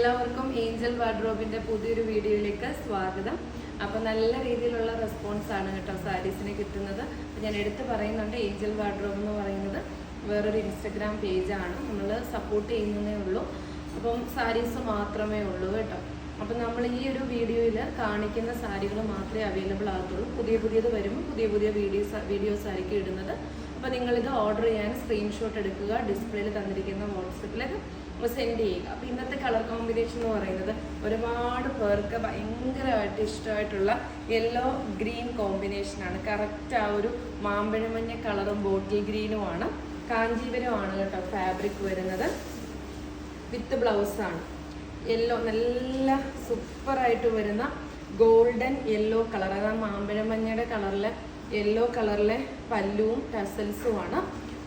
എല്ലാവർക്കും ഏഞ്ചൽ വാർഡ്രോബിന്റെ പുതിയൊരു വീഡിയോയിലേക്ക് സ്വാഗതം. അപ്പൊ നല്ല രീതിയിലുള്ള റെസ്പോൺസ് ആണ് കേട്ടോ സാരീസിന് കിട്ടുന്നത്. ഞാൻ എടുത്തു പറയുന്നുണ്ട് ഏഞ്ചൽ വാർഡ്രോബ് എന്ന് പറയുന്നത്. വേറൊരു ഇൻസ്റ്റഗ്രാം പേജാണ്. നമ്മൾ സപ്പോർട്ട് ചെയ്യുന്നതേ ഉള്ളൂ. അപ്പം സാരീസ് മാത്രമേ ഉള്ളൂ കേട്ടോ. ഈ ഒരു വീഡിയോയിൽ കാണിക്കുന്ന സാരികൾ മാത്രമേ അവൈലബിൾ ആകത്തുള്ളൂ. പുതിയ പുതിയത് വരുമ്പോൾ പുതിയ പുതിയ വീഡിയോസ് വീഡിയോസ് ആയിരിക്കും ഇടുന്നത്. അപ്പോൾ നിങ്ങളിത് ഓർഡർ ചെയ്യാൻ സ്ക്രീൻഷോട്ട് എടുക്കുക ഡിസ്പ്ലേയിൽ തന്നിരിക്കുന്ന വാട്സപ്പിലേക്ക് സെൻഡ് ചെയ്യുക. അപ്പോൾ ഇന്നത്തെ കളർ കോമ്പിനേഷൻ എന്ന് പറയുന്നത് ഒരുപാട് പേർക്ക് ഭയങ്കരമായിട്ട് ഇഷ്ടമായിട്ടുള്ള യെല്ലോ ഗ്രീൻ കോമ്പിനേഷനാണ് കറക്റ്റ് ആ ഒരു മാമ്പഴമഞ്ഞ കളറും ബോട്ടിൽ ഗ്രീനുമാണ് കാഞ്ചീപുരമാണ് കേട്ടോ ഫാബ്രിക് വരുന്നത്. വിത്ത് ബ്ലൗസാണ് യെല്ലോ നല്ല സൂപ്പറായിട്ട് വരുന്ന ഗോൾഡൻ യെല്ലോ കളർ അതായത് മാമ്പഴ മഞ്ഞയുടെ കളറിലെ യെല്ലോ കളറിലെ പല്ലുവും ടസൽസുമാണ്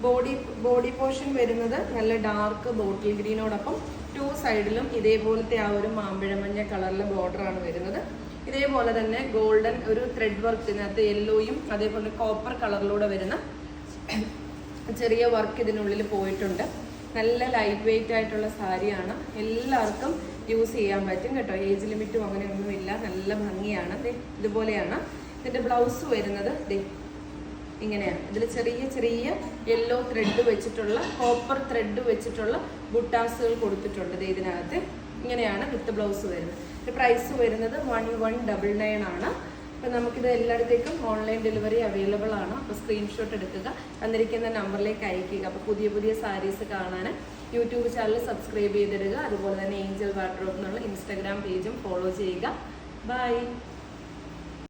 ബോഡി ബോഡി പോർഷൻ വരുന്നത് നല്ല ഡാർക്ക് ബോട്ടിൽ ഗ്രീനോടൊപ്പം ടു സൈഡിലും ഇതേപോലത്തെ ആ ഒരു മാമ്പഴമഞ്ഞ കളറിലെ ബോർഡറാണ് വരുന്നത്. ഇതേപോലെ തന്നെ ഗോൾഡൻ ഒരു ത്രെഡ് വർക്കിനകത്ത് യെല്ലോയും അതേപോലെ കോപ്പർ കളറിലൂടെ വരുന്ന ചെറിയ വർക്ക് ഇതിനുള്ളിൽ പോയിട്ടുണ്ട്. നല്ല ലൈറ്റ് വെയിറ്റ് ആയിട്ടുള്ള സാരിയാണ്. എല്ലാവർക്കും യൂസ് ചെയ്യാൻ പറ്റും കേട്ടോ. ഏജ് ലിമിറ്റും അങ്ങനെയൊന്നുമില്ല. നല്ല ഭംഗിയാണ്. ഇതുപോലെയാണ്. ഇതിന്റെ ബ്ലൗസ് വരുന്നത് ദേ ഇങ്ങനെയാണ്. ഇതിൽ ചെറിയ ചെറിയ യെല്ലോ ത്രെഡ് വെച്ചിട്ടുള്ള കോപ്പർ ത്രെഡ് വെച്ചിട്ടുള്ള ബുട്ടാസുകൾ കൊടുത്തിട്ടുണ്ട് ഇതിനകത്ത്. ഇങ്ങനെയാണ് വിത്ത് ബ്ലൗസ് വരുന്നത്. പ്രൈസ് വരുന്നത് വൺ വൺ ഡബിൾ നയൻ ആണ്. അപ്പോൾ നമുക്കിത് എല്ലായിടത്തേക്കും ഓൺലൈൻ ഡെലിവറി അവൈലബിൾ ആണ്. അപ്പോൾ സ്ക്രീൻഷോട്ട് എടുക്കുക. തന്നിരിക്കുന്ന നമ്പറിലേക്ക് അയക്കുക അപ്പോൾ പുതിയ പുതിയ സാരീസ് കാണാൻ യൂട്യൂബ് ചാനൽ സബ്സ്ക്രൈബ് ചെയ്തിടുക. അതുപോലെ തന്നെ ഏഞ്ചൽ വാർഡ്രോബ് എന്നുള്ള ഇൻസ്റ്റാഗ്രാം പേജും ഫോളോ ചെയ്യുക. ബൈ